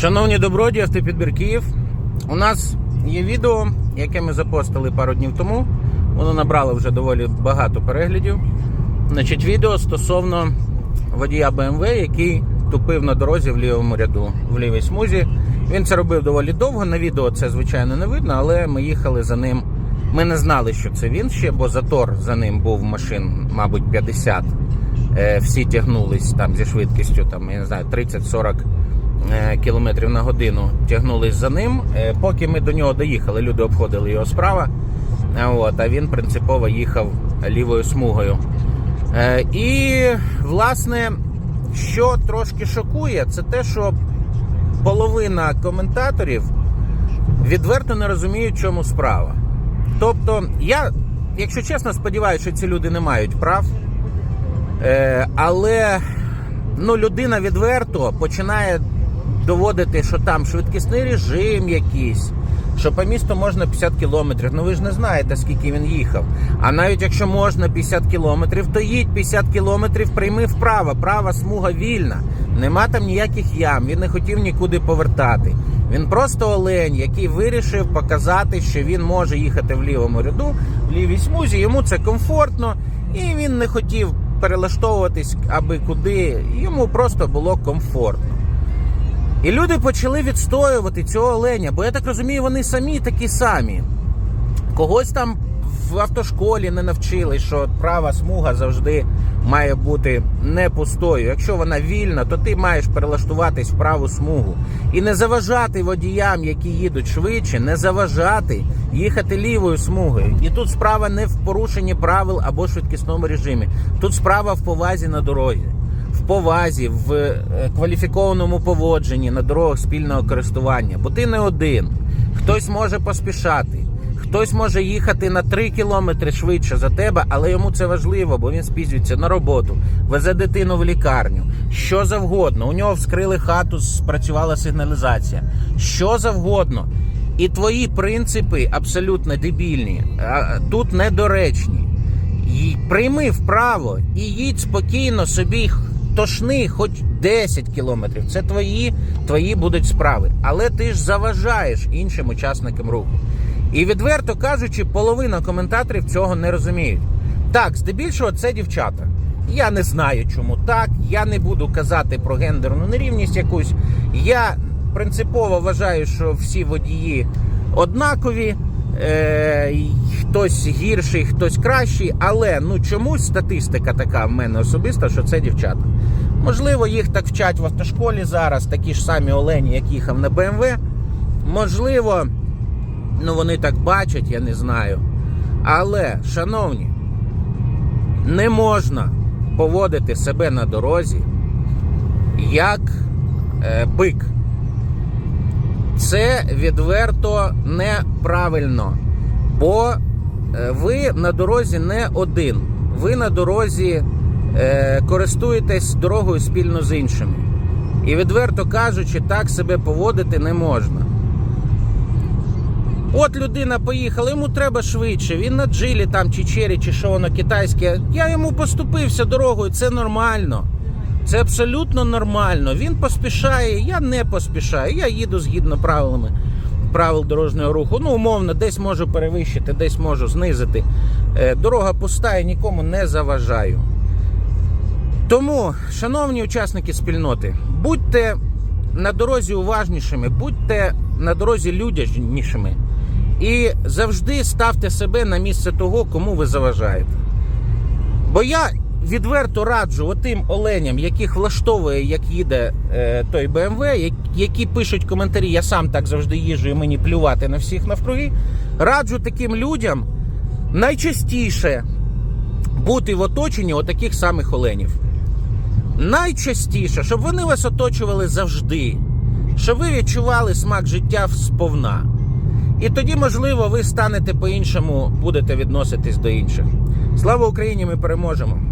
Шановні добродії, автопідбір Київ. У нас є відео, яке ми запостили пару днів тому. Воно набрало вже доволі багато переглядів. Значить, відео стосовно водія BMW, який тупив на дорозі в лівому ряду, в лівій смузі. Він це робив доволі довго. На відео це звичайно не видно, але ми їхали за ним. Ми не знали, що це він ще, бо затор за ним був машин, мабуть, 50. Е, Всі тягнулись там зі швидкістю, там, я не знаю, 30-40 е, кілометрів на годину тягнулись за ним. Е, Поки ми до нього доїхали, люди обходили його справа. Е, От, а він принципово їхав лівою смугою. І, власне, що трошки шокує, це те, що половина коментаторів відверто не розуміють, чому справа. Тобто, я, якщо чесно, сподіваюся, що ці люди не мають прав. Але ну, людина відверто починає доводити, що там швидкісний режим якийсь, що по місту можна 50 кілометрів. Ну ви ж не знаєте, скільки він їхав. А навіть якщо можна 50 кілометрів, то їдь 50 кілометрів, прийми вправо. Права смуга вільна. Нема там ніяких ям. Він не хотів нікуди повертати. Він просто олень, який вирішив показати, що він може їхати в лівому ряду, в лівій смузі. Йому це комфортно, і він не хотів перелаштовуватись аби куди. Йому просто було комфортно. І люди почали відстоювати цього оленя, бо я так розумію, вони самі такі самі. Когось там в автошколі не навчили, що права смуга завжди має бути не пустою. Якщо вона вільна, то ти маєш перелаштуватись в праву смугу. І не заважати водіям, які їдуть швидше, не заважати їхати лівою смугою. І тут справа не в порушенні правил або швидкісному режимі. Тут справа в повазі на дорозі в повазі, в е, кваліфікованому поводженні на дорогах спільного користування. Бо ти не один. Хтось може поспішати, хтось може їхати на 3 кілометри швидше за тебе, але йому це важливо, бо він спізнюється на роботу, везе дитину в лікарню. Що завгодно. У нього вскрили хату, спрацювала сигналізація. Що завгодно. І твої принципи абсолютно дебільні, а, тут недоречні. Прийми вправо і їдь спокійно собі тошни хоч 10 кілометрів. Це твої, твої будуть справи. Але ти ж заважаєш іншим учасникам руху. І відверто кажучи, половина коментаторів цього не розуміють. Так, здебільшого це дівчата. Я не знаю, чому так. Я не буду казати про гендерну нерівність якусь. Я принципово вважаю, що всі водії однакові. Е, хтось гірший, хтось кращий, але ну чомусь статистика така в мене особиста, що це дівчата. Можливо, їх так вчать в автошколі зараз, такі ж самі олені, як їхав на БМВ. Можливо, ну вони так бачать, я не знаю. Але, шановні, не можна поводити себе на дорозі як е, бик. Це відверто неправильно. Бо е, ви на дорозі не один. Ви на дорозі е, користуєтесь дорогою спільно з іншими. І відверто кажучи, так себе поводити не можна. От людина поїхала, йому треба швидше. Він на джилі там чи чері, чи що воно китайське. Я йому поступився дорогою, це нормально. Це абсолютно нормально. Він поспішає, я не поспішаю. Я їду згідно правилами правил дорожнього руху. Ну, умовно, десь можу перевищити, десь можу знизити. Е, Дорога пуста і нікому не заважаю. Тому, шановні учасники спільноти, будьте на дорозі уважнішими, будьте на дорозі людянішими і завжди ставте себе на місце того, кому ви заважаєте. Бо я відверто раджу отим оленям, яких влаштовує, як їде е, той БМВ, які пишуть коментарі, я сам так завжди їжджу і мені плювати на всіх навкруги. Раджу таким людям найчастіше бути в оточенні отаких самих оленів. Найчастіше, щоб вони вас оточували завжди, щоб ви відчували смак життя сповна. І тоді, можливо, ви станете по-іншому, будете відноситись до інших. Слава Україні! Ми переможемо!